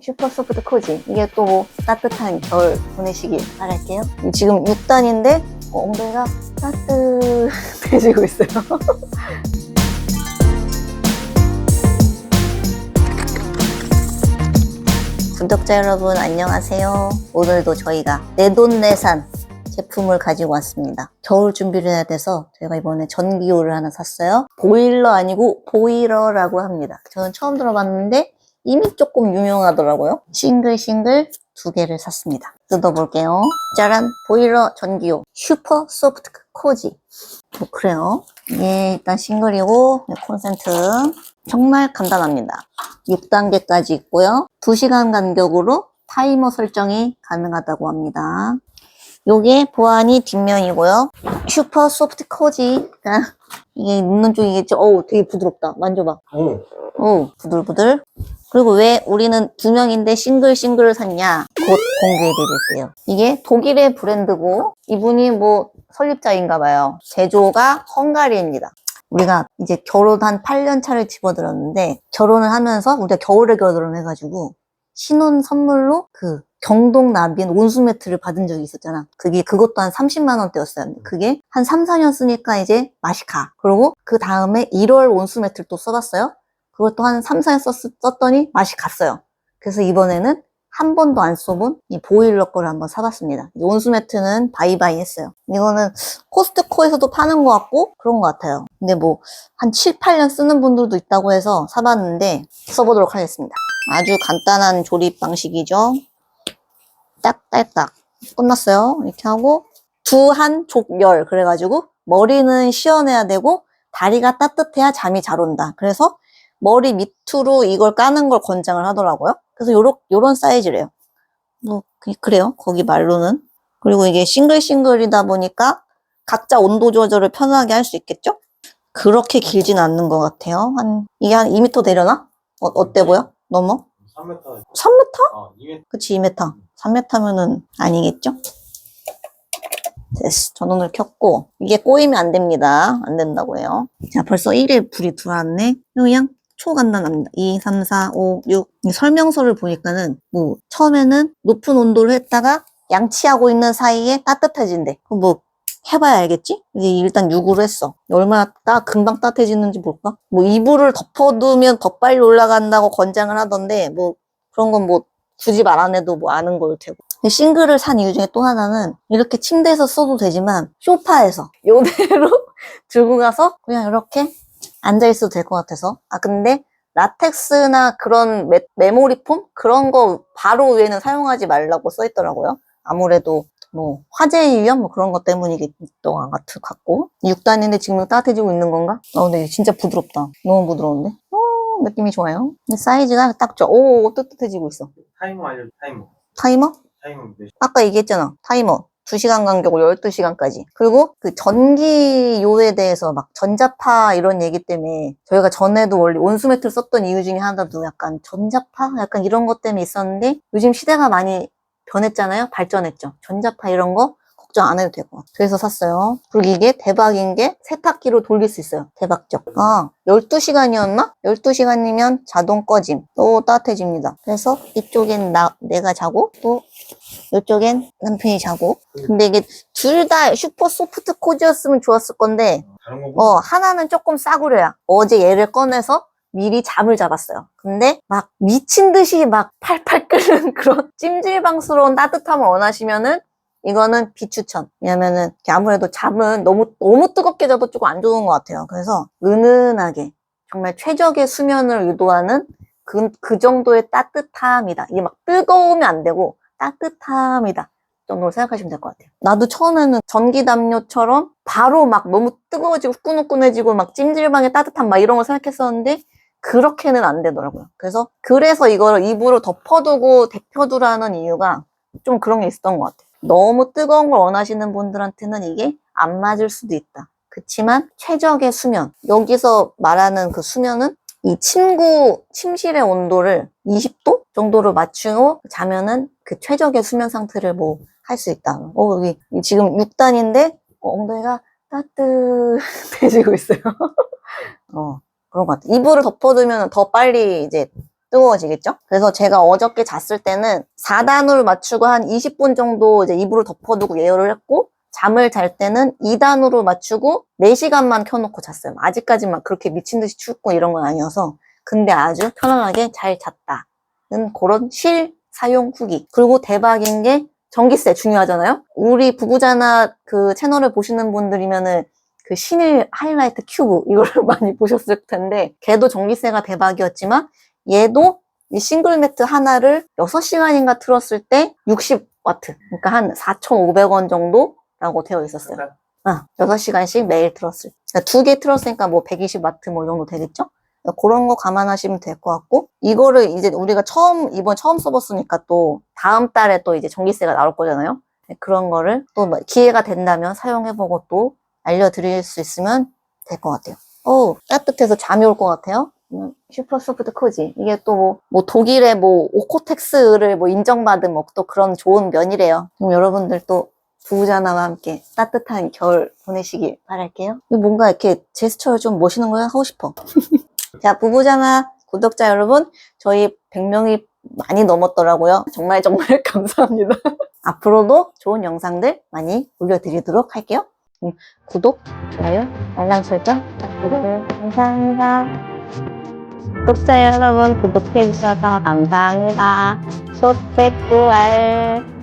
슈퍼 소프트 코지. 이게 또 뭐 따뜻한 겨울 보내시길 바랄게요. 지금 6단인데 엉덩이가 따뜻해지고 있어요. 구독자 여러분 안녕하세요. 오늘도 저희가 내돈내산 제품을 가지고 왔습니다. 겨울 준비를 해야 돼서 제가 이번에 전기요를 하나 샀어요. 보일러 아니고 보일러라고 합니다. 저는 처음 들어봤는데 이미 조금 유명하더라고요. 싱글싱글 두 개를 샀습니다. 뜯어볼게요. 짜란 보일러 전기요 슈퍼 소프트 코지. 뭐 그래요. 이게 일단 싱글이고 콘센트 정말 간단합니다. 6단계까지 있고요. 2시간 간격으로 타이머 설정이 가능하다고 합니다. 요게 보안이 뒷면이고요. 슈퍼 소프트 코지. 이게 눕는 쪽이겠죠? 어우, 되게 부드럽다. 만져봐. 오, 오, 부들부들. 그리고 왜 우리는 두 명인데 싱글 싱글을 샀냐? 곧 공개해 드릴게요. 이게 독일의 브랜드고, 이분이 뭐 설립자인가 봐요. 제조가 헝가리입니다. 우리가 이제 결혼 한 8년 차를 집어들었는데, 결혼을 하면서 우리가 겨울에 결혼해가지고, 신혼 선물로 그 경동 나비엔 온수 매트를 받은 적이 있었잖아. 그게 그것도 한 30만 원대였어요. 그게 한 3, 4년 쓰니까 이제 맛이 가. 그리고 그 다음에 1월 온수 매트를 또 써봤어요. 그것도 한 3, 4년 썼, 썼더니 맛이 갔어요. 그래서 이번에는 한 번도 안 써본 이 보일러 거를 한번 사봤습니다. 이 온수 매트는 바이바이 했어요. 이거는 코스트코에서도 파는 것 같고 그런 것 같아요. 근데 뭐 한 7, 8년 쓰는 분들도 있다고 해서 사봤는데 써보도록 하겠습니다. 아주 간단한 조립 방식이죠. 딱딱딱 끝났어요. 이렇게 하고 두한 족열 그래가지고 머리는 시원해야 되고 다리가 따뜻해야 잠이 잘 온다. 그래서 머리 밑으로 이걸 까는 걸 권장을 하더라고요. 그래서 요런 요런 사이즈래요. 뭐 그- 그래요. 거기 말로는 그리고 이게 싱글싱글이다 보니까 각자 온도 조절을 편하게 할 수 있겠죠? 그렇게 길진 않는 것 같아요. 한 이게 한 2m 되려나? 어, 어때 보여? 넘어? 3m, 3m? 아, 2m. 그치, 2m. 3m면은 아니겠죠? 됐어. 전원을 켰고, 이게 꼬이면 안 됩니다. 안 된다고 해요. 자, 벌써 1에 불이 들어왔네. 그냥 초간단합니다. 2, 3, 4, 5, 6. 이 설명서를 보니까는, 뭐, 처음에는 높은 온도를 했다가 양치하고 있는 사이에 따뜻해진대. 뭐, 해봐야 알겠지? 이제 일단 6으로 했어. 얼마나 따, 금방 따뜻해지는지 볼까? 뭐, 이불을 덮어두면 더 빨리 올라간다고 권장을 하던데, 뭐, 그런 건 뭐, 굳이 말 안 해도 뭐 아는 걸 테고. 싱글을 산 이유 중에 또 하나는 이렇게 침대에서 써도 되지만 소파에서 요대로 들고 가서 그냥 이렇게 앉아 있어도 될 것 같아서. 아 근데 라텍스나 그런 메, 메모리폼 그런 거 바로 위에는 사용하지 말라고 써 있더라고요. 아무래도 뭐 화재 위험 뭐 그런 것 때문이겠던 것 같- 같고 6단인데 지금 따뜻해지고 있는 건가? 어 근데 진짜 부드럽다. 너무 부드러운데? 어, 느낌이 좋아요. 사이즈가 딱 좋아. 오 따뜻해지고 있어. 타이머 알려줘, 타이머. 타이머? 타이머? 아까 얘기했잖아. 타이머. 2시간 간격으로 12시간까지. 그리고 그 전기요에 대해서 막 전자파 이런 얘기 때문에 저희가 전에도 원래 온수매트를 썼던 이유 중에 하나도 약간 전자파? 약간 이런 것 때문에 있었는데 요즘 시대가 많이 변했잖아요. 발전했죠. 전자파 이런 거 걱정 안 해도 되고. 그래서 샀어요. 그리고 이게 대박인 게 세탁기로 돌릴 수 있어요. 대박적. 아, 12시간이었나? 12시간이면 자동 꺼짐. 또 따뜻해집니다. 그래서 이쪽엔 나, 내가 자고 또 이쪽엔 남편이 자고. 근데 이게 둘 다 슈퍼 소프트 코지였으면 좋았을 건데? 어, 하나는 조금 싸구려야. 어제 얘를 꺼내서 미리 잠을 잡았어요. 근데 막 미친 듯이 막 팔팔 끓는 그런 찜질방스러운 따뜻함을 원하시면은 이거는 비추천. 왜냐면은 아무래도 잠은 너무, 너무 뜨겁게 자도 조금 안 좋은 것 같아요. 그래서 은은하게 정말 최적의 수면을 유도하는 그, 그 정도의 따뜻함이다. 이게 막 뜨거우면 안 되고 따뜻함이다. 정도로 생각하시면 될 것 같아요. 나도 처음에는 전기 담요처럼 바로 막 너무 뜨거워지고 후끈후끈해지고 막 찜질방의 따뜻함 막 이런 걸 생각했었는데 그렇게는 안 되더라고요. 그래서 그래서 이걸 입으로 덮어두고 데펴두라는 이유가 좀 그런 게 있었던 것 같아요. 너무 뜨거운 걸 원하시는 분들한테는 이게 안 맞을 수도 있다. 그치만 최적의 수면 여기서 말하는 그 수면은 이 침구 침실의 온도를 20도 정도로 맞추고 자면은 그 최적의 수면 상태를 뭐 할 수 있다. 어, 여기 지금 6단인데 엉덩이가 따뜻해지고 있어요. 어, 그런 것 같아. 이불을 덮어두면 더 빨리 이제 뜨거워지겠죠? 그래서 제가 어저께 잤을 때는 4단으로 맞추고 한 20분 정도 이제 이불을 덮어두고 예열을 했고 잠을 잘 때는 2단으로 맞추고 4시간만 켜놓고 잤어요. 아직까지만 그렇게 미친 듯이 춥고 이런 건 아니어서 근데 아주 편안하게 잘 잤다는 그런 실 사용 후기. 그리고 대박인 게 전기세 중요하잖아요. 우리 부부자나 그 채널을 보시는 분들이면은 그 신일 하이라이트 큐브 이거를 많이 보셨을 텐데 걔도 전기세가 대박이었지만 얘도 이 싱글 매트 하나를 6시간인가 틀었을 때 60와트. 그러니까 한 4,500원 정도라고 되어 있었어요. 아, 6시간씩 매일 틀었을 때. 두개 틀었으니까 뭐 120와트 뭐이 정도 되겠죠? 그런 거 감안하시면 될 것 같고, 이거를 이제 우리가 처음, 이번 처음 써봤으니까 또 다음 달에 또 이제 전기세가 나올 거잖아요? 네, 그런 거를 또뭐 기회가 된다면 사용해보고 또 알려드릴 수 있으면 될 것 같아요. 어 따뜻해서 잠이 올 것 같아요. 음, 슈퍼 소프트 코지. 이게 또 뭐, 뭐 독일의 뭐 오코텍스를 뭐 인정받은 뭐 또 그런 좋은 면이래요. 그럼 여러분들 또 부부자나와 함께 따뜻한 겨울 보내시길 바랄게요. 뭔가 이렇게 제스처를 좀 멋있는 걸 하고 싶어. 자, 부부자나 구독자 여러분, 저희 100명이 많이 넘었더라고요. 정말 정말 감사합니다. 앞으로도 좋은 영상들 많이 올려드리도록 할게요. 음, 구독, 좋아요, 알람 설정 부탁드려요. 감사합니다. 구독자 여러분, 구독해주셔서 감사합니다. 소백구알